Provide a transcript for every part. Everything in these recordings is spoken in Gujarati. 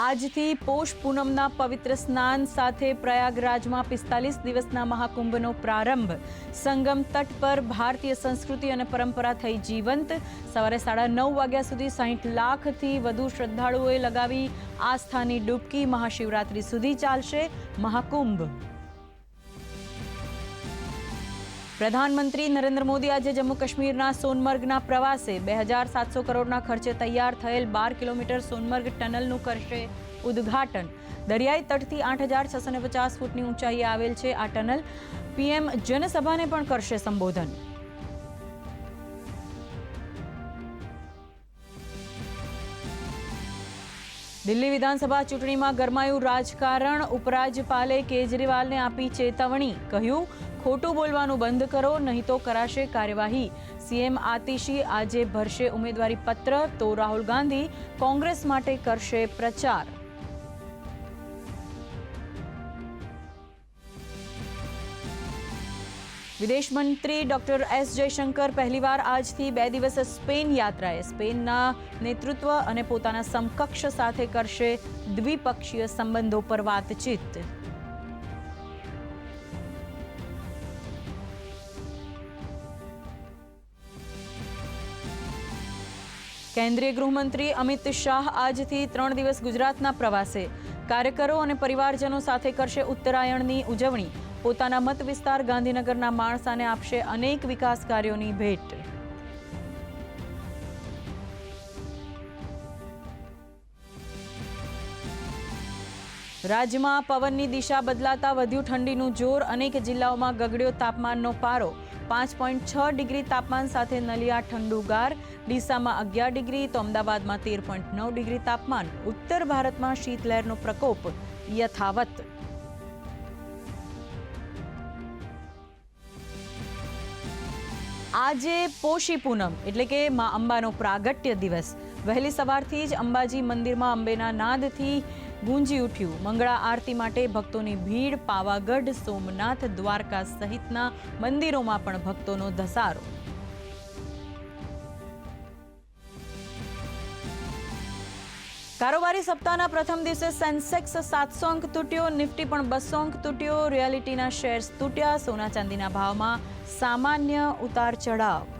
આજથી પોષ પૂનમના પવિત્ર સ્નાન સાથે પ્રયાગરાજમાં પિસ્તાલીસ દિવસના મહાકુંભનો પ્રારંભ. સંગમ તટ પર ભારતીય સંસ્કૃતિ અને પરંપરા થઈ જીવંત. સવારે સાડા નવ વાગ્યા સુધી સાહીઠ લાખથી વધુ શ્રદ્ધાળુઓએ લગાવી આસ્થાની ડૂબકી મહાશિવરાત્રી સુધી ચાલશે મહાકુંભ. પ્રધાનમંત્રી નરેન્દ્ર મોદી આજે જમ્મુ કાશ્મીરના સોનમર્ગના પ્રવાસે બે હજાર સાતસો કરોડના ખર્ચે તૈયાર થયેલ બાર કિલોમીટર સોનમર્ગ ટનલનું કરશે ઉદ્ઘાટન. દરિયાઈ તટથી આઠ હજાર છસો ને પચાસ ફૂટની ઊંચાઈએ આવેલ છે આ ટનલ. પીએમ જનસભાને પણ કરશે સંબોધન. દિલ્હી વિધાનસભા ચૂંટણીમાં ગરમાયું રાજકારણ. ઉપરાજ્યપાલે કેજરીવાલને આપી ચેતવણી. કહ્યું ખોટું બોલવાનું બંધ કરો, નહીં તો કરાશે કાર્યવાહી. સીએમ આતિશી આજે ભરશે ઉમેદવારી પત્ર, તો રાહુલ ગાંધી કોંગ્રેસ માટે કરશે પ્રચાર. વિદેશ મંત્રી ડોક્ટર એસ જયશંકર પહેલીવાર આજથી બે દિવસ સ્પેન યાત્રાએ સ્પેનના નેતૃત્વ અને પોતાના સમકક્ષ સાથે કરશે દ્વિપક્ષીય સંબંધો પર વાતચીત. કેન્દ્રીય ગૃહમંત્રી અમિત શાહ આજથી ત્રણ દિવસ ગુજરાતના પ્રવાસે. કાર્યકરો અને પરિવારજનો સાથે કરશે ઉત્તરાયણની ઉજવણી. પોતાના મત વિસ્તાર ગાંધીનગરના માણસાને આપશે અનેક વિકાસ કાર્યોની ભેટ. રાજ્યમાં પવનની દિશા બદલાતા વધ્યું ઠંડીનું જોર. અનેક જિલ્લાઓમાં ગગડ્યો તાપમાનનો પારો. પાંચ પોઈન્ટ છ ડિગ્રી તાપમાન સાથે નલિયા ઠંડુગાર. ડીસામાં અગિયાર ડિગ્રી, તો અમદાવાદમાં તેર પોઈન્ટ નવ ડિગ્રી તાપમાન. ઉત્તર ભારતમાં શીતલહેરનો પ્રકોપ યથાવત. આજે પોષી પૂનમ, એટલે કે મા અંબાનો પ્રાગટ્ય દિવસ. વહેલી સવારથી જ અંબાજી મંદિરમાં અંબેના નાદથી ગુંજી ઉઠ્યું. મંગળા આરતી માટે ભક્તોની ભીડ, પાવાગઢ, સોમનાથ, દ્વારકા સહિતના મંદિરોમાં પણ ભક્તોનો ધસારો. કારોબારી સપ્તાહના પ્રથમ દિવસે સેન્સેક્સ સાતસો અંક તૂટ્યો, નિફ્ટી પણ બસો અંક તૂટ્યો, રિયાલિટીના શેર્સ તૂટ્યા, સોના ચાંદીના ભાવમાં સામાન્ય ઉતાર ચઢાવ.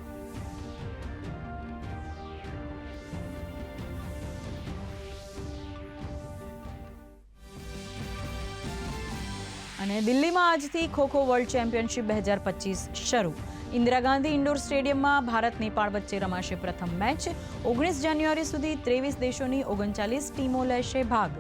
અને દિલ્હીમાં આજથી ખોખો વર્લ્ડ ચેમ્પિયનશિપ બે હજાર પચીસ શરૂ. ઇન્દિરા ગાંધી ઇન્ડોર સ્ટેડિયમમાં ભારત નેપાળ વચ્ચે રમાશે પ્રથમ મેચ. ઓગણીસ જાન્યુઆરી સુધી ત્રેવીસ દેશોની ઓગણચાલીસ ટીમો લેશે ભાગ.